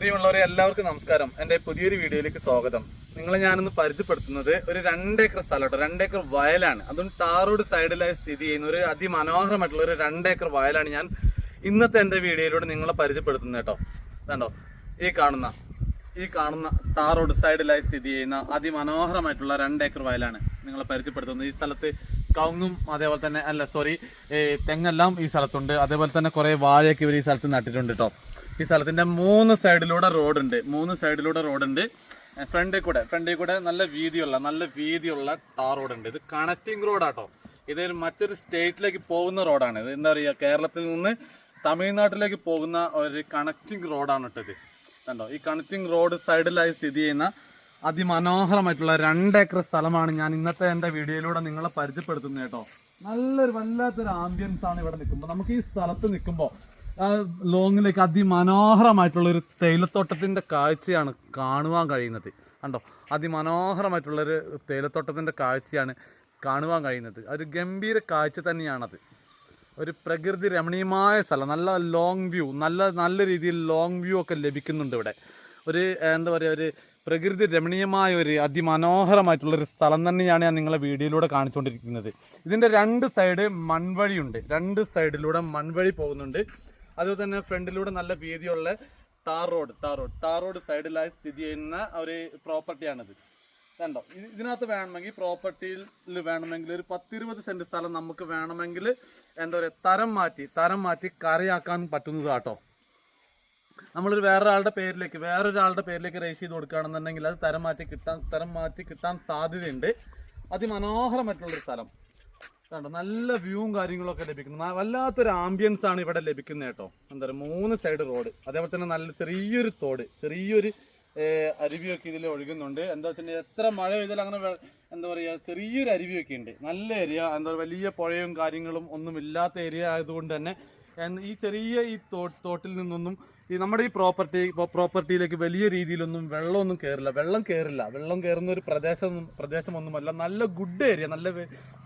പ്രിയമുള്ളവരെ എല്ലാവർക്കും നമസ്കാരം. എന്റെ പുതിയൊരു വീഡിയോയിലേക്ക് സ്വാഗതം. നിങ്ങളെ ഞാനൊന്ന് പരിചയപ്പെടുത്തുന്നത് ഒരു രണ്ടേക്കർ സ്ഥലം കേട്ടോ. രണ്ടേക്കർ വയലാണ്. അതും ടാറോഡ് സൈഡിലായി സ്ഥിതി ചെയ്യുന്ന ഒരു അതിമനോഹരമായിട്ടുള്ള ഒരു രണ്ടേക്കർ വയലാണ് ഞാൻ ഇന്നത്തെ എന്റെ വീഡിയോയിലൂടെ നിങ്ങളെ പരിചയപ്പെടുത്തുന്നത് കേട്ടോ. കണ്ടോ? ഈ കാണുന്ന ഈ കാണുന്ന ടാറോഡ് സൈഡിലായി സ്ഥിതി ചെയ്യുന്ന അതിമനോഹരമായിട്ടുള്ള രണ്ടേക്കർ വയലാണ് നിങ്ങളെ പരിചയപ്പെടുത്തുന്നത്. ഈ സ്ഥലത്ത് കവുങ്ങും അതേപോലെ തന്നെ അല്ല സോറി തെങ്ങെല്ലാം ഈ സ്ഥലത്തുണ്ട്. അതേപോലെ തന്നെ കുറേ വാഴയൊക്കെ ഇവർ ഈ സ്ഥലത്ത് നട്ടിട്ടുണ്ട് കേട്ടോ. ഈ സ്ഥലത്തിന്റെ മൂന്ന് സൈഡിലൂടെ റോഡുണ്ട്. മൂന്ന് സൈഡിലൂടെ റോഡുണ്ട്. ഫ്രണ്ടിൽ കൂടെ ഫ്രണ്ടിൽ കൂടെ നല്ല വീതിയുള്ള നല്ല വീതിയുള്ള ടാർ റോഡുണ്ട്. ഇത് കണക്റ്റിംഗ് റോഡാട്ടോ ഇത് മറ്റൊരു സ്റ്റേറ്റിലേക്ക് പോകുന്ന റോഡാണ്. ഇത് എന്താ പറയുക കേരളത്തിൽ നിന്ന് തമിഴ്നാട്ടിലേക്ക് പോകുന്ന ഒരു കണക്റ്റിംഗ് റോഡാണ് ഇട്ടത് കണ്ടോ? ഈ കണക്റ്റിംഗ് റോഡ് സൈഡിലായി സ്ഥിതി ചെയ്യുന്ന അതിമനോഹരമായിട്ടുള്ള രണ്ടേക്കർ സ്ഥലമാണ് ഞാൻ ഇന്നത്തെ എന്റെ വീഡിയോയിലൂടെ നിങ്ങളെ പരിചയപ്പെടുത്തുന്നത് കേട്ടോ. നല്ലൊരു വല്ലാത്തൊരു ആംബിയൻസ് ആണ് ഇവിടെ നിൽക്കുമ്പോൾ നമുക്ക് ഈ സ്ഥലത്ത് നിൽക്കുമ്പോൾ ലോങ്ങിലേക്ക് അതിമനോഹരമായിട്ടുള്ള ഒരു തേയിലത്തോട്ടത്തിന്റെ കാഴ്ചയാണ് കാണുവാൻ കഴിയുന്നത്. കണ്ടോ? അതിമനോഹരമായിട്ടുള്ളൊരു തേയിലത്തോട്ടത്തിന്റെ കാഴ്ചയാണ് കാണുവാൻ കഴിയുന്നത്. ഒരു ഗംഭീര കാഴ്ച തന്നെയാണത്. ഒരു പ്രകൃതി രമണീയമായ സ്ഥലം. നല്ല ലോങ് വ്യൂ നല്ല നല്ല രീതിയിൽ ലോങ് വ്യൂ ഒക്കെ ലഭിക്കുന്നുണ്ട് ഇവിടെ. ഒരു എന്താ പറയുക ഒരു പ്രകൃതി രമണീയമായ ഒരു അതിമനോഹരമായിട്ടുള്ളൊരു സ്ഥലം തന്നെയാണ് ഞാൻ നിങ്ങളെ വീഡിയോയിലൂടെ കാണിച്ചുകൊണ്ടിരിക്കുന്നത് ഇതിന്റെ രണ്ട് സൈഡ് മൺവഴിയുണ്ട്. രണ്ട് സൈഡിലൂടെ മൺവഴി പോകുന്നുണ്ട്. അതുപോലെ തന്നെ ഫ്രണ്ടിലൂടെ നല്ല വീതിയുള്ള tar road tar road. Tar road സൈഡിലായി സ്ഥിതി ചെയ്യുന്ന ഒരു പ്രോപ്പർട്ടിയാണിത്. കണ്ടോ? ഇത് ഇതിനകത്ത് വേണമെങ്കിൽ പ്രോപ്പർട്ടിയിൽ വേണമെങ്കിൽ ഒരു പത്തിരുപത് സെന്റ് സ്ഥലം നമുക്ക് വേണമെങ്കിൽ എന്താ പറയുക തരം മാറ്റി തരം മാറ്റി കരയാക്കാൻ പറ്റുന്നത് കേട്ടോ. നമ്മളൊരു വേറൊരാളുടെ പേരിലേക്ക് വേറൊരാളുടെ പേരിലേക്ക് രജിസ്റ്റർ ചെയ്ത് കൊടുക്കുകയാണെന്നുണ്ടെങ്കിൽ അത് തരം മാറ്റി കിട്ടാൻ തരം മാറ്റി കിട്ടാൻ സാധ്യതയുണ്ട്. അതിമനോഹരമായിട്ടുള്ളൊരു സ്ഥലം. കണ്ടോ നല്ല വ്യൂവും കാര്യങ്ങളൊക്കെ ലഭിക്കുന്നു. വല്ലാത്തൊരു ആംബിയൻസ് ആണ് ഇവിടെ ലഭിക്കുന്നത് കേട്ടോ. എന്താ പറയുക മൂന്ന് സൈഡ് റോഡ് അതേപോലെ തന്നെ നല്ല ചെറിയൊരു തോട് ചെറിയൊരു അരുവിയൊക്കെ ഇതിൽ ഒഴുകുന്നുണ്ട്. എന്താ വെച്ചാൽ എത്ര മഴ പെയ്താലും അങ്ങനെ എന്താ പറയുക ചെറിയൊരു അരുവിയൊക്കെ ഉണ്ട്. നല്ല ഏരിയ എന്താ വലിയ പുഴയും കാര്യങ്ങളും ഒന്നും ഇല്ലാത്ത ഏരിയ ആയതുകൊണ്ട് തന്നെ ഈ ചെറിയ ഈ തോട്ടിൽ നിന്നൊന്നും ഈ നമ്മുടെ ഈ പ്രോപ്പർട്ടി പ്രോപ്പർട്ടിയിലേക്ക് വലിയ രീതിയിലൊന്നും വെള്ളമൊന്നും കയറില്ല വെള്ളം കയറില്ല വെള്ളം കയറുന്ന ഒരു പ്രദേശം പ്രദേശമൊന്നുമല്ല. നല്ല ഗുഡ് ഏരിയ നല്ല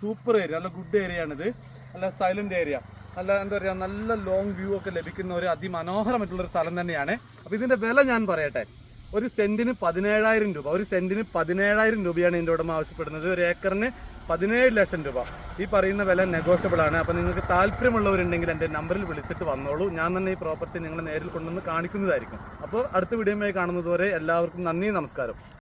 സൂപ്പർ ഏരിയ നല്ല ഗുഡ് ഏരിയ ആണിത്. നല്ല സൈലന്റ് ഏരിയ നല്ല എന്താ പറയുക നല്ല ലോങ് വ്യൂ ഒക്കെ ലഭിക്കുന്ന ഒരു അതിമനോഹരമായിട്ടുള്ള ഒരു സ്ഥലം തന്നെയാണ്. അപ്പോൾ ഇതിന്റെ വില ഞാൻ പറയട്ടെ. ഒരു സെന്റിന് പതിനേഴായിരം രൂപ ഒരു സെന്റിന് പതിനേഴായിരം രൂപയാണ് ഇതിന്റെ ഉടമ ആവശ്യപ്പെടുന്നത്. ഒരു ഏക്കറിന് പതിനേഴ് ലക്ഷം രൂപ. ഈ പറയുന്ന വില നെഗോഷ്യബിൾ ആണ്. അപ്പോൾ നിങ്ങൾക്ക് താല്പര്യമുള്ളവരുണ്ടെങ്കിൽ എന്റെ നമ്പറിൽ വിളിച്ചിട്ട് വന്നോളൂ. ഞാൻ തന്നെ ഈ പ്രോപ്പർട്ടി നിങ്ങളെ നേരിൽ കൊണ്ടുവന്ന് കാണിക്കുന്നതായിരിക്കും. അപ്പോൾ അടുത്ത വീഡിയോയുമായി കാണുന്നതുവരെ എല്ലാവർക്കും നന്ദി നമസ്കാരം.